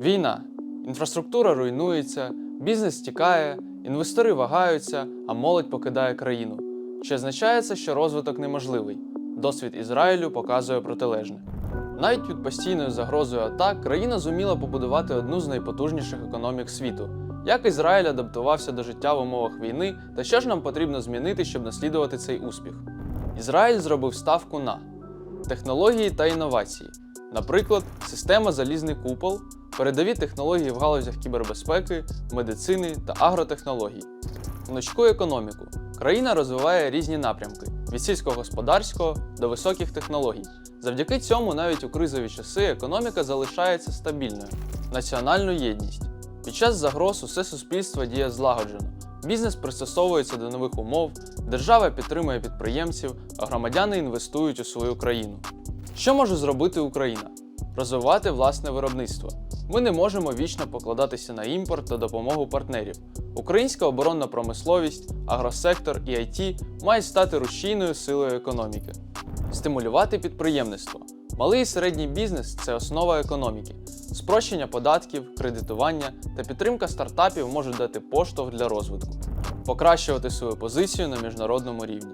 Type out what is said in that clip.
Війна. Інфраструктура руйнується, бізнес тікає, інвестори вагаються, а молодь покидає країну. Чи означає це, що розвиток неможливий? Досвід Ізраїлю показує протилежне. Навіть під постійною загрозою атак країна зуміла побудувати одну з найпотужніших економік світу. Як Ізраїль адаптувався до життя в умовах війни та що ж нам потрібно змінити, щоб наслідувати цей успіх? Ізраїль зробив ставку на технології та інновації, наприклад, система Залізний купол, передові технології в галузях кібербезпеки, медицини та агротехнологій. Гнучку економіку. Країна розвиває різні напрямки від сільськогосподарського до високих технологій. Завдяки цьому навіть у кризові часи економіка залишається стабільною. Національну єдність. Під час загроз усе суспільство діє злагоджено. Бізнес пристосовується до нових умов, держава підтримує підприємців, а громадяни інвестують у свою країну. Що може зробити Україна? Розвивати власне виробництво. Ми не можемо вічно покладатися на імпорт та допомогу партнерів. Українська оборонна промисловість, агросектор і IT мають стати рушійною силою економіки. Стимулювати підприємництво. Малий і середній бізнес це основа економіки. Спрощення податків, кредитування та підтримка стартапів можуть дати поштовх для розвитку, покращувати свою позицію на міжнародному рівні.